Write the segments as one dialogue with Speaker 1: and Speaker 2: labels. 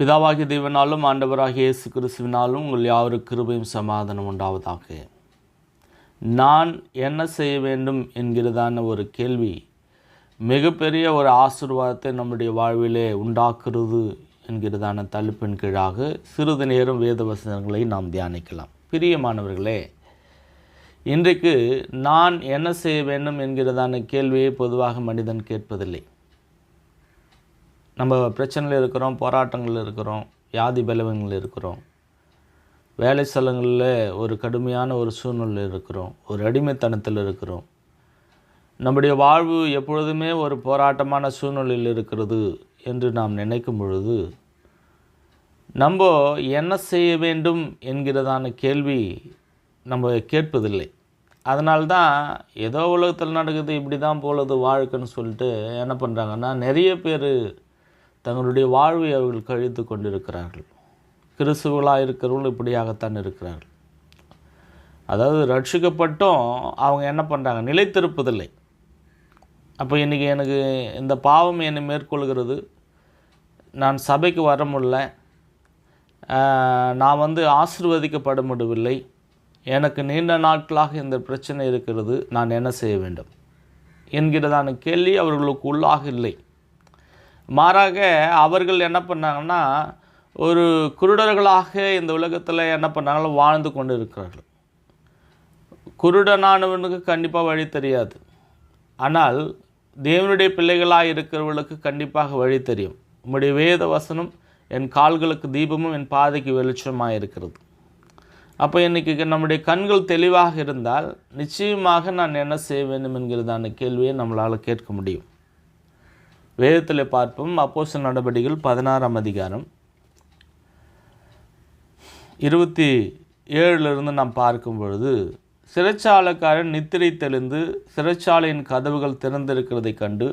Speaker 1: பிதாவாகிய தேவனாலும் ஆண்டவராகிய இயேசு கிறிஸ்துவினாலும் உங்கள் யாவருக்கு கிருபையும் சமாதானம் உண்டாவதாக. நான் என்ன செய்ய வேண்டும் என்கிறதான ஒரு கேள்வி மிகப்பெரிய ஒரு ஆசீர்வாதத்தை நம்முடைய வாழ்விலே உண்டாக்குறது என்கிறதான தலைப்பின் கீழாக சிறிது நேரம் வேத வசனங்களை நாம் தியானிக்கலாம். பிரியமானவர்களே இன்றைக்கு நான் என்ன செய்ய வேண்டும் என்கிறதான கேள்வியை பொதுவாக மனிதன் கேட்பதில்லை. நம்ம பிரச்சனையில் இருக்கிறோம் போராட்டங்களில் இருக்கிறோம் வியாதி பலவங்களில் இருக்கிறோம். வேலை ஸ்தலங்களில் ஒரு கடுமையான ஒரு சூழ்நிலையில் இருக்கிறோம் ஒரு அடிமைத்தனத்தில் இருக்கிறோம். நம்முடைய வாழ்வு எப்பொழுதுமே ஒரு போராட்டமான சூழ்நிலையில் இருக்கிறது என்று நாம் நினைக்கும் பொழுது நம்ம என்ன செய்ய வேண்டும் என்கிறதான கேள்வி நம்ம கேட்பதில்லை. அதனால்தான் ஏதோ உலகத்தில் நடக்குது இப்படி தான் போலது வாழ்க்கைன்னு சொல்லிட்டு என்ன பண்ணுறாங்கன்னா நிறைய பேர் தங்களுடைய வாழ்வை அவர்கள் கழித்து கொண்டிருக்கிறார்கள். கிறிஸ்துவர்களாக இருக்கிறவர்கள் இப்படியாகத்தான் இருக்கிறார்கள். அதாவது ரட்சிக்கப்பட்டும் அவங்க என்ன பண்ணுறாங்க நிலைத்திருப்பதில்லை. அப்போ இன்றைக்கி எனக்கு இந்த பாவம் என்னை மேற்கொள்கிறது. நான் சபைக்கு வர முடியல. நான் வந்து ஆசிர்வதிக்கப்பட முடியவில்லை எனக்கு நீண்ட நாட்களாக இந்த பிரச்சனை இருக்கிறது. நான் என்ன செய்ய வேண்டும்? என்கிறதான கேள்வி அவர்களுக்கு உள்ளாக இல்லை. மாறாக அவர்கள் என்ன பண்ணாங்கன்னா ஒரு குருடர்களாக இந்த உலகத்தில் என்ன பண்ணாங்களோ வாழ்ந்து கொண்டு இருக்கிறார்கள் குருடனானவனுக்கு கண்டிப்பாக வழி தெரியாது. ஆனால் தேவனுடைய பிள்ளைகளாக இருக்கிறவர்களுக்கு கண்டிப்பாக வழி தெரியும். உம்முடைய வேத வசனம் என் கால்களுக்கு தீபமும் என் பாதைக்கு வெளிச்சமாக இருக்கிறது. அப்போ இன்றைக்கி நம்முடைய கண்கள் தெளிவாக இருந்தால் நிச்சயமாக நான் என்ன செய்ய வேண்டும் என்கிறதான கேள்வியை நம்மளால் கேட்க முடியும். வேதத்தில் பார்ப்போம் அப்போஸ்தலர் நடவடிக்கைகள் பதினாறாம் அதிகாரம். இருபத்தி ஏழுலேருந்து நாம் பார்க்கும் பொழுது சிறைச்சாலைக்காரன் நித்திரை தெளிந்து சிறைச்சாலையின் கதவுகள் திறந்திருக்கிறதைக் கண்டு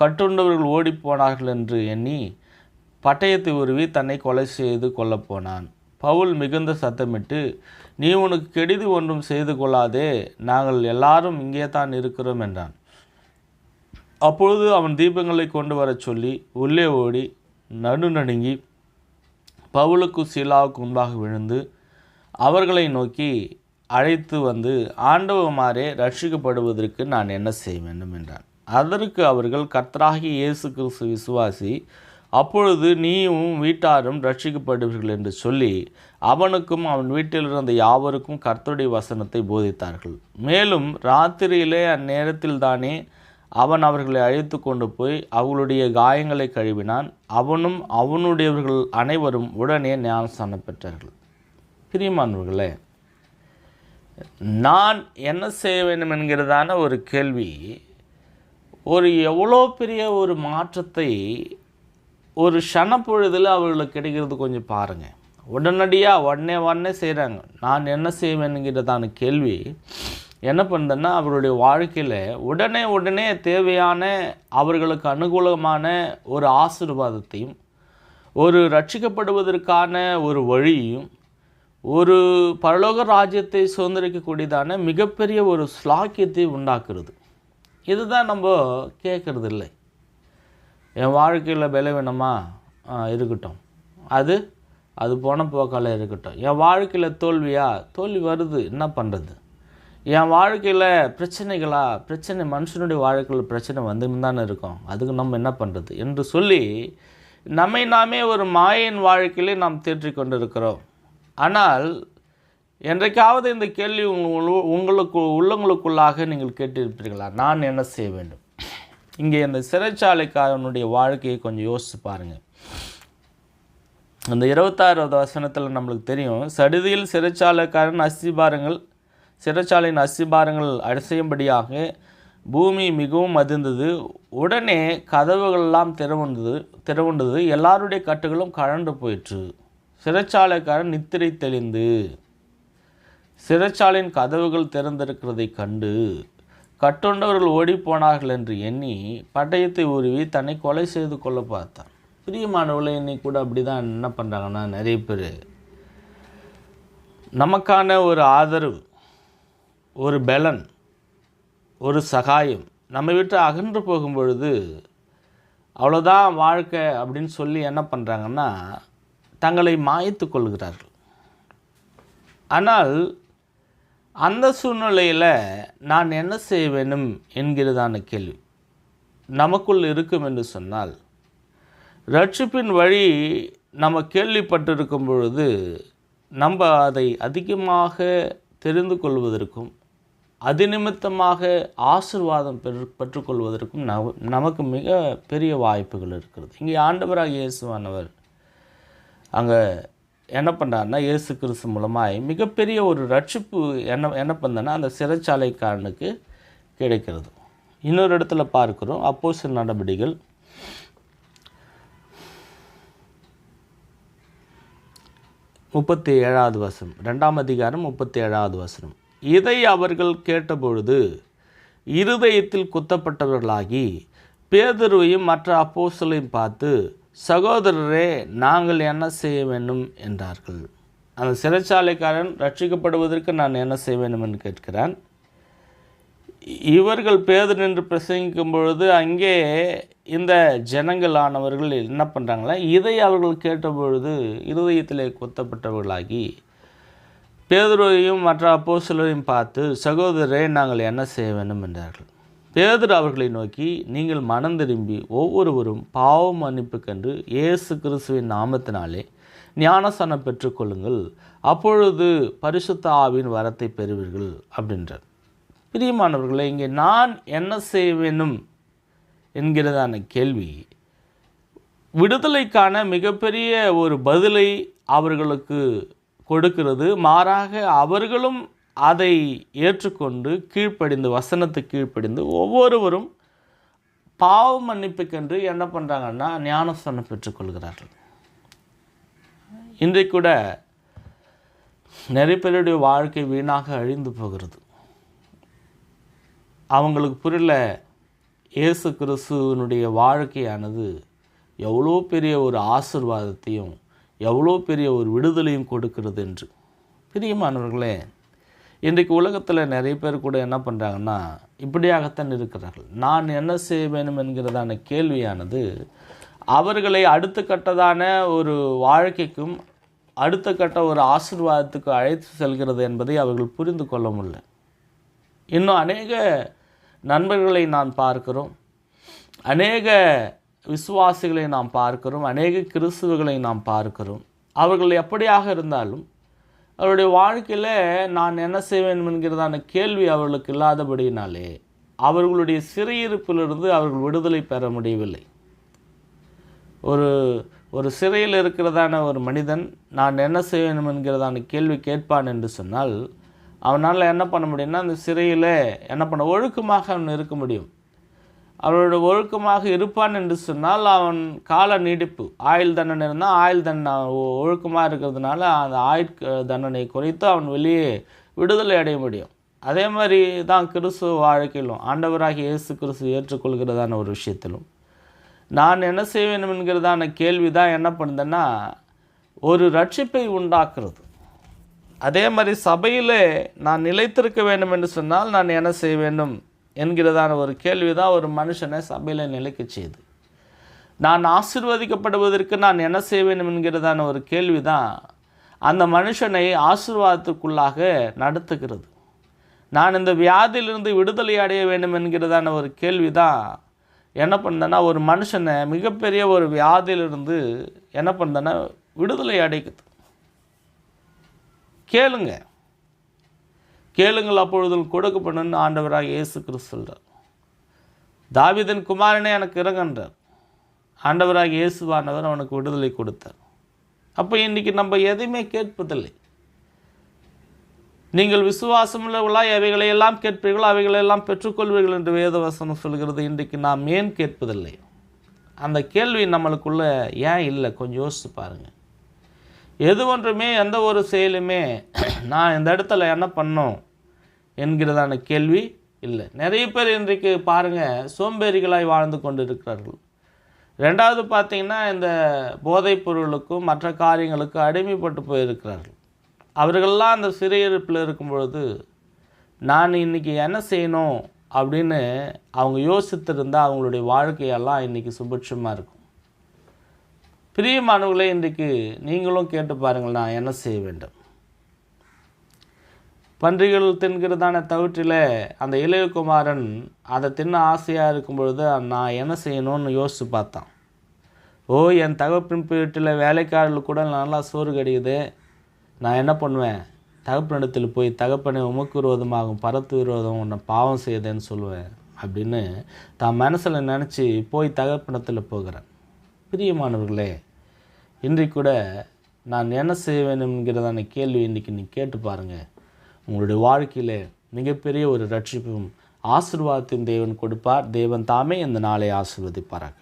Speaker 1: கட்டுண்டவர்கள் ஓடிப்போனார்கள் என்று எண்ணி பட்டயத்தை உருவி தன்னை கொலை செய்து கொல்லப்போனான் பவுல் மிகுந்த சத்தமிட்டு நீ உனக்கு கெடுதி ஒன்றும் செய்து கொள்ளாதே நாங்கள் எல்லாரும் இங்கே தான் இருக்கிறோம் என்றான். அப்பொழுது அவன் தீபங்களை கொண்டு வரச் சொல்லி உள்ளே ஓடி நடுநடுங்கி பவுலுக்கு சீலாவுக்கு முன்பாக விழுந்து அவர்களை நோக்கி அழைத்து வந்து ஆண்டவமாரே ரட்சிக்கப்படுவதற்கு நான் என்ன செய்ய வேண்டும்? என்றான். அதற்கு அவர்கள் கர்த்தராகி இயேசு கிறிஸ்து விசுவாசி அப்பொழுது நீயும் வீட்டாரும் ரட்சிக்கப்படுவீர்கள் என்று சொல்லி அவனுக்கும் அவன் வீட்டில் இருந்த யாவருக்கும் கர்த்தருடைய வசனத்தை போதித்தார்கள். மேலும் ராத்திரியிலே அந்நேரத்தில் தானே அவன் அவர்களை அழைத்து கொண்டு போய் அவர்களுடைய காயங்களை கழுவினான். அவனும் அவனுடையவர்கள் அனைவரும் உடனே ஞானஸ்தானம் பெற்றார்கள். பிரியமானவர்களே நான் என்ன செய்ய வேண்டும் என்கிறதான ஒரு கேள்வி ஒரு எவ்வளோ பெரிய ஒரு மாற்றத்தை ஒரு க்ஷணப்பொழுதில் அவர்களுக்கு கிடைக்கிறது கொஞ்சம் பாருங்கள் உடனடியாக உடனே உடனே செய்கிறாங்க நான் என்ன செய்வேன்கிறதான கேள்வி என்ன பண்ணுதுன்னா அவருடைய வாழ்க்கையில் உடனே உடனே தேவையான அவர்களுக்கு அனுகூலமான ஒரு ஆசீர்வாதத்தையும் ஒரு ரட்சிக்கப்படுவதற்கான ஒரு வழியும் ஒரு பரலோக ராஜ்யத்தை சுதந்திரிக்கக்கூடியதான மிகப்பெரிய ஒரு ஸ்லாக்கியத்தை உண்டாக்குறது. இதுதான் நம்ம கேட்கறது இல்லை என் வாழ்க்கையில் பலவீனமா இருக்கட்டும். அது அது போன போக்கால இருக்கட்டும். என் வாழ்க்கையில் தோல்வியா? தோல்வி வருது. என்ன பண்ணுறது என் வாழ்க்கையில் பிரச்சனைகளா பிரச்சனை மனுஷனுடைய வாழ்க்கையில் பிரச்சனை வந்துன்னு தானே இருக்கும். அதுக்கு நம்ம என்ன பண்ணுறது என்று சொல்லி நம்மை நாமே ஒரு மாயின் வாழ்க்கையிலே நாம் தேற்றி கொண்டிருக்கிறோம். ஆனால் என்றைக்காவது இந்த கேள்வி உங்கள் உங்களுக்கு உள்ளங்களுக்குள்ளாக நீங்கள் கேட்டிருப்பீர்களா? நான் என்ன செய்ய வேண்டும்? இங்கே இந்த சிறைச்சாலைக்காரனுடைய வாழ்க்கையை கொஞ்சம் யோசித்து பாருங்கள் அந்த இருபத்தாறாவது வசனத்தில் நம்மளுக்கு தெரியும் சடுதியில் சிறைச்சாலைக்காரன் அஸ்திபாரங்கள் சிறைச்சாலையின் அஸ்திபாரங்கள் அடிசையும்படியாக பூமி மிகவும் அதிர்ந்தது உடனே கதவுகளெல்லாம் திறவுண்டது திறவுண்டது. எல்லாருடைய கட்டுகளும் கழண்டு போயிற்று. சிறைச்சாலைக்காரன் நித்திரை தெளிந்து சிறைச்சாலையின் கதவுகள் திறந்திருக்கிறதை கண்டு கட்டுண்டவர்கள் ஓடிப்போனார்கள் என்று எண்ணி பட்டயத்தை உருவி தன்னை கொலை செய்து கொள்ள பார்த்தான். பிரியமானவர்களை இன்னைக்கு கூட அப்படி தான் என்ன பண்ணுறாங்கன்னா நிறைய பேர். நமக்கான ஒரு ஆதரவு ஒரு பலன் ஒரு சகாயம். நம்மை விட்டு அகன்று போகும் பொழுது அவ்வளோதான் வாழ்க்கை அப்படின்னு சொல்லி என்ன பண்ணுறாங்கன்னா தங்களை மாய்த்து கொள்கிறார்கள். ஆனால் அந்த சூழ்நிலையில் நான் என்ன செய்ய வேண்டும் என்கிறதான கேள்வி. நமக்குள் இருக்கும் என்று சொன்னால் ரட்சிப்பின் வழி நம்ம கேள்விப்பட்டிருக்கும் பொழுது நம்ம அதை அதிகமாக தெரிந்து கொள்வதற்கும் அது நிமித்தமாக ஆசிர்வாதம் பெற்று பெற்றுக்கொள்வதற்கும் நவ நமக்கு மிக பெரிய வாய்ப்புகள் இருக்கிறது. இங்கே ஆண்டவராக இயேசுவானவர் அங்கே என்ன பண்ணுறாருன்னா இயேசு கிறிஸ்து மூலமாக மிகப்பெரிய ஒரு ரட்சிப்பு என்ன என்ன பண்ணனா அந்த சிறைச்சாலைக்காரனுக்கு கிடைக்கிறது. இன்னொரு இடத்துல பார்க்குறோம் அப்போஸ்தலர் நடவடிக்கைகள். முப்பத்தி ஏழாவது வசனம் ரெண்டாம் அதிகாரம் முப்பத்தி ஏழாவது வசனம். இதை அவர்கள் கேட்டபொழுது இருதயத்தில் குத்தப்பட்டவர்களாகி பேதுருவையும் மற்ற அப்போசலையும் பார்த்து சகோதரரே நாங்கள் என்ன செய்ய வேண்டும்? என்றார்கள். அந்த சிறைச்சாலைக்காரன் ரட்சிக்கப்படுவதற்கு நான் என்ன செய்ய வேண்டும்? என்று கேட்கிறான். இவர்கள் பேதர் நின்று பிரசங்கிக்கும் பொழுது அங்கே இந்த ஜனங்களானவர்கள் என்ன பண்ணுறாங்களா இதை அவர்கள் கேட்டபொழுது இருதயத்திலே குத்தப்பட்டவர்களாகி பேதுருவையும் மற்ற அப்போஸ்தலரையும் பார்த்து சகோதரரே நாங்கள் என்ன செய்ய வேண்டும்? என்றார்கள். பேதர் அவர்களை நோக்கி நீங்கள் மனம் திரும்பி ஒவ்வொருவரும் பாவம் மன்னிப்பு கண்டு இயேசு கிறிஸ்துவின் நாமத்தினாலே ஞானசனம் பெற்றுக்கொள்ளுங்கள் அப்பொழுது பரிசுத்த ஆவின் வரத்தை பெறுவீர்கள் அப்படின்றார். பிரியமானவர்களே இங்கே நான் என்ன செய்ய வேண்டும் என்கிறதான கேள்வி விடுதலைக்கான மிகப்பெரிய ஒரு பதிலை அவர்களுக்கு கொடுக்கிறது. மாறாக அவர்களும் அதை ஏற்றுக்கொண்டு கீழ்ப்படிந்து வசனத்துக்கு கீழ்ப்படிந்து ஒவ்வொருவரும் பாவ மன்னிப்புக்கென்று என்ன பண்ணுறாங்கன்னா ஞானஸ்தானம் பெற்றுக்கொள்கிறார்கள் இன்றைக்கு கூட நிறைய பேருடைய வாழ்க்கை வீணாக அழிந்து போகிறது. அவங்களுக்கு புரியல இயேசு கிறிஸ்துவனுடைய வாழ்க்கையானது எவ்வளோ பெரிய ஒரு ஆசிர்வாதத்தையும் எவ்வளோ பெரிய ஒரு விடுதலையும் கொடுக்கிறது என்று. பிரியமானவர்களே இன்றைக்கு உலகத்தில் நிறைய பேர் கூட என்ன பண்ணுறாங்கன்னா இப்படியாகத்தான் இருக்கிறார்கள். நான் என்ன செய்ய வேண்டும் என்கிறதான கேள்வியானது அவர்களை அடுத்த கட்டதான ஒரு வாழ்க்கைக்கும் அடுத்த கட்ட ஒரு ஆசிர்வாதத்துக்கு அழைத்து செல்கிறது என்பதை அவர்கள் புரிந்து கொள்ள முடியல. இன்னும் அநேக நண்பர்களை நான் பார்க்கிறோம். அநேக விசுவாசிகளை நாம் பார்க்கிறோம் அநேக கிறிஸ்துவர்களை நாம் பார்க்கிறோம். அவர்கள் எப்படியாக இருந்தாலும் அவருடைய வாழ்க்கையில் நான் என்ன செய்வேன் என்கிறதான கேள்வி அவர்களுக்கு இல்லாதபடியினாலே அவர்களுடைய சிறையிருப்பிலிருந்து அவர்கள் விடுதலை பெற முடியவில்லை. ஒரு ஒரு சிறையில் இருக்கிறதான ஒரு மனிதன் நான் என்ன செய்வேன் என்கிறதான கேள்வி கேட்பான் என்று சொன்னால் அவனால் என்ன பண்ண முடியும்னா அந்த சிறையில் என்ன பண்ண ஒழுக்கமாக அவன் இருக்க முடியும். அவனோட ஒழுக்கமாக இருப்பான் என்று சொன்னால் அவன் கால நீடிப்பு ஆயுள் தண்டனை இருந்தால் ஆயுள் தண்டனை. ஒழுக்கமாக இருக்கிறதுனால அந்த ஆயுள் தண்டனை குறைத்து அவன் வெளியே விடுதலை அடைய முடியும். அதே மாதிரி தான் கிறிஸ்துவ வாழ்க்கையிலும் ஆண்டவராக இயேசு கிறிஸ்து ஏற்றுக்கொள்கிறதான ஒரு விஷயத்திலும். நான் என்ன செய்ய வேண்டும் என்கிறதான கேள்வி தான் என்ன பண்ணுதுன்னா ஒரு ரட்சிப்பை உண்டாக்குறது. அதே மாதிரி சபையில் நான் நிலைத்திருக்க வேண்டும் என்று சொன்னால் நான் என்ன செய்ய வேண்டும் என்கிறதான ஒரு கேள்வி தான் ஒரு மனுஷனை சபையில் நிலைக்க செய்யுது நான் ஆசிர்வதிக்கப்படுவதற்கு நான் என்ன செய்ய வேண்டும் என்கிறதான ஒரு கேள்வி தான் அந்த மனுஷனை ஆசிர்வாதத்துக்குள்ளாக நடத்துகிறது. நான் இந்த வியாதியிலிருந்து விடுதலை அடைய வேண்டும் என்கிறதான ஒரு கேள்வி தான் என்ன பண்ணுதுன்னா ஒரு மனுஷனை மிகப்பெரிய ஒரு வியாதியிலிருந்து என்ன பண்ணுதுன்னா விடுதலை அடைக்குது. கேளுங்கள் கேளுங்கள் அப்பொழுது கொடுக்கப்படும் ஆண்டவராக இயேசு கிறிஸ்து சொல்கிறார் தாவிதன் குமாரனே எனக்கு இறங்கன்றார் ஆண்டவராக இயேசுவானவர் அவனுக்கு விடுதலை கொடுத்தார். அப்போ இன்றைக்கி நம்ம எதையுமே கேட்பதில்லை. நீங்கள் விசுவாசமுள்ளவர்களாய் அவைகளை எல்லாம் கேட்பீர்களோ அவைகளெல்லாம் பெற்றுக்கொள்வீர்கள் என்று வேதவசனம் சொல்கிறது. இன்றைக்கு நாம் ஏன் கேட்பதில்லை? அந்த கேள்வி நம்மளுக்குள்ள ஏன் இல்லை? கொஞ்சம் யோசித்து பாருங்கள் எது ஒன்றுமே எந்த ஒரு செயலுமே நான் இந்த இடத்துல என்ன பண்ணோம் என்கிறதான கேள்வி இல்லை. நிறைய பேர் இன்றைக்கு பாருங்கள் சோம்பேறிகளாய் வாழ்ந்து கொண்டு இருக்கிறார்கள் ரெண்டாவது பார்த்தீங்கன்னா இந்த போதைப் பொருளுக்கும் மற்ற காரியங்களுக்கும் அடிமைப்பட்டு போயிருக்கிறார்கள். அவர்கள்லாம் அந்த சிறையிருப்பில் இருக்கும் பொழுது நான் இன்றைக்கி என்ன செய்யணும்? அப்படின்னு அவங்க யோசித்திருந்தால் அவங்களுடைய வாழ்க்கையெல்லாம் இன்றைக்கி சுபிட்சமாக இருக்கும். பிரியமானவர்களே இன்றைக்கு நீங்களும் கேட்டு பாருங்கள் நான் என்ன செய்ய வேண்டும்? பன்றிகள் தின்கிறதான தவிற்றில் அந்த இளையகுமாரன் அதை தின்ன ஆசையாக இருக்கும் பொழுது நான் என்ன செய்யணும்னு யோசித்து பார்த்தான். ஓ என் தகப்பின் வீட்டில் வேலைக்காரர்கள் கூட நல்லா சோறு கிடைக்குது நான் என்ன பண்ணுவேன்? தகப்பனிடத்தில் போய் தகப்பனை உமக்கு விரோதமாகும் பரத்து விரோதம் உன்னை பாவம் செய்தேன்னு சொல்லுவேன். அப்படின்னு தான் மனசில் நினச்சி போய் தகப்பனத்தில் போகிறேன் பிரியமானவர்களே இன்றைக்கு கூட நான் என்ன செய்ய என்கிறதான கேள்வி இன்றைக்கி நீ கேட்டு பாருங்கள் உங்களுடைய வாழ்க்கையில் மிகப்பெரிய ஒரு ரட்சிப்பும் ஆசீர்வாதத்தையும் தேவன் கொடுப்பார். தேவன் தாமே இந்த நாளை ஆசீர்வதிப்பாராக.